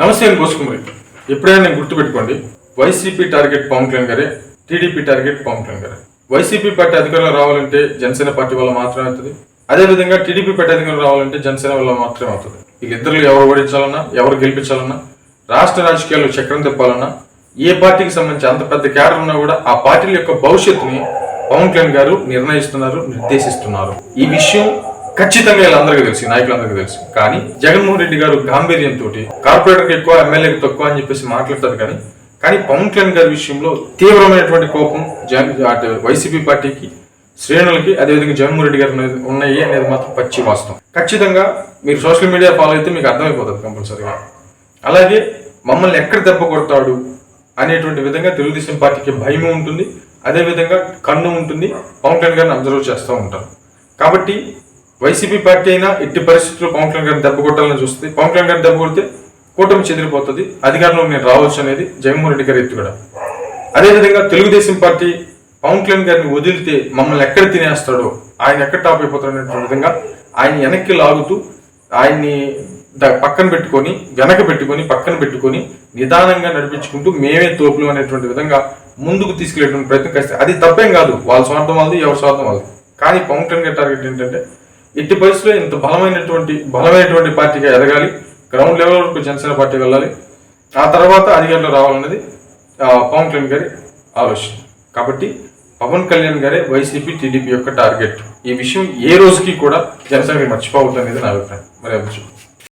నమస్తే అని కోసుకుమరి ఎప్పుడైనా నేను గుర్తుపెట్టుకోండి వైసీపీ టార్గెట్ పవన్ కళ్యాణ్ గారే టీడీపీ టార్గెట్ పవన్ కళ్యాణ్ గారే. వైసీపీ పార్టీ అధికారంలో రావాలంటే జనసేన పార్టీ వల్ల మాత్రమే అవుతుంది. అదేవిధంగా టీడీపీ పార్టీ అధికారంలో రావాలంటే జనసేన వల్ల మాత్రమే అవుతుంది. వీళ్ళిద్దరు ఎవరు ఓడించాలన్నా ఎవరు గెలిపించాలన్నా రాష్ట్ర రాజకీయాల్లో చక్రం తిప్పాలన్నా ఏ పార్టీకి సంబంధించి అంత పెద్ద క్యాడర్ ఉన్నా కూడా ఆ పార్టీల యొక్క భవిష్యత్తుని పవన్ కళ్యాణ్ గారు నిర్ణయిస్తున్నారు నిర్దేశిస్తున్నారు. ఈ విషయం ఖచ్చితంగా వీళ్ళందరికీ తెలుసు నాయకులందరికీ తెలుసు. కానీ జగన్మోహన్ రెడ్డి గారు గాంభీర్యంతో కార్పొరేటర్కి ఎక్కువ ఎమ్మెల్యేకి తక్కువ అని చెప్పేసి మాట్లాడతారు కానీ కానీ పవన్ కళ్యాణ్ గారి విషయంలో తీవ్రమైనటువంటి కోపం జగన్ అటు వైసీపీ పార్టీకి శ్రేణులకి అదేవిధంగా జగన్మోహన్ రెడ్డి గారు ఉన్నాయి అనేది మాత్రం పచ్చి వాస్తవం. ఖచ్చితంగా మీరు సోషల్ మీడియా ఫాలో అయితే మీకు అర్థమైపోతుంది కంపల్సరీగా. అలాగే మమ్మల్ని ఎక్కడ దెబ్బ కొడతాడు అనేటువంటి విధంగా తెలుగుదేశం పార్టీకి భయం ఉంటుంది అదేవిధంగా కన్ను ఉంటుంది పవన్ కళ్యాణ్ గారిని అబ్జర్వ్ చేస్తూ ఉంటారు. కాబట్టి వైసీపీ పార్టీ అయినా ఎట్టి పరిస్థితుల్లో పవన్ కళ్యాణ్ గారిని దెబ్బ కొట్టాలని చూస్తుంది. పవన్ కళ్యాణ్ గారిని దెబ్బ కొడితే కూటమి చెదిరిపోతుంది. అధికారంలో నేను రావచ్చు అనేది జగన్మోహన్ రెడ్డి గారి ఎత్తుగడ. అదేవిధంగా తెలుగుదేశం పార్టీ పవన్ కళ్యాణ్ గారిని వదిలితే మమ్మల్ని ఎక్కడ తినేస్తాడో ఆయన ఎక్కడ టాప్ అయిపోతాడు అనేటువంటి విధంగా ఆయన వెనక్కి లాగుతూ ఆయన్ని పక్కన పెట్టుకొని వెనక పెట్టుకొని పక్కన పెట్టుకొని నిదానంగా నడిపించుకుంటూ మేమే తోపులు అనేటువంటి విధంగా ముందుకు తీసుకెళ్ళేటువంటి ప్రయత్నం చేస్తే అది తప్పేం కాదు. వాళ్ళ స్వార్థం వాళ్ళది ఎవరి స్వార్థం వాళ్ళది. కానీ పవన్ కళ్యాణ్ గారి టార్గెట్ ఏంటంటే ఎట్టి పరిస్థితుల్లో ఇంత బలమైనటువంటి బలమైనటువంటి పార్టీగా ఎదగాలి. గ్రౌండ్ లెవెల్ వరకు జనసేన పార్టీ వెళ్ళాలి. ఆ తర్వాత అధికారంలో రావాలన్నది పవన్ కళ్యాణ్ గారి ఆలోచన. కాబట్టి పవన్ కళ్యాణ్ గారే వైసీపీ టీడీపీ యొక్క టార్గెట్. ఈ విషయం ఏ రోజుకి కూడా జనసేనకి మర్చిపోవద్దు అనేది నా అభిప్రాయం. మరి అభిప్రాయం